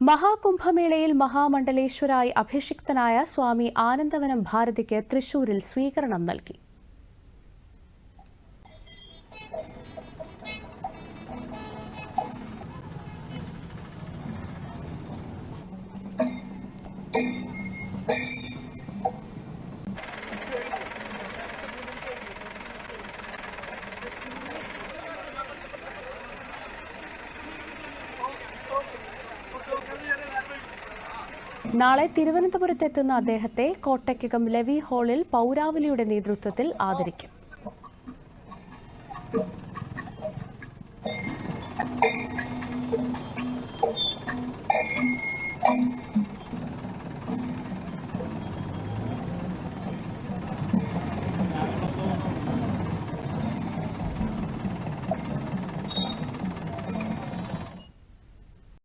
മഹാകുംഭമേളയിൽ മഹാമണ്ഡലേശ്വരായി അഭിഷിക്തനായ സ്വാമി ആനന്ദവനം ഭാരതിക്ക് തൃശൂരിൽ സ്വീകരണം നൽകി. നാളെ തിരുവനന്തപുരത്തെത്തുന്ന അദ്ദേഹത്തെ കോട്ടയ്ക്കകം ലെവി ഹാളിൽ പൗരാവലിയുടെ നേതൃത്വത്തിൽ ആദരിക്കും.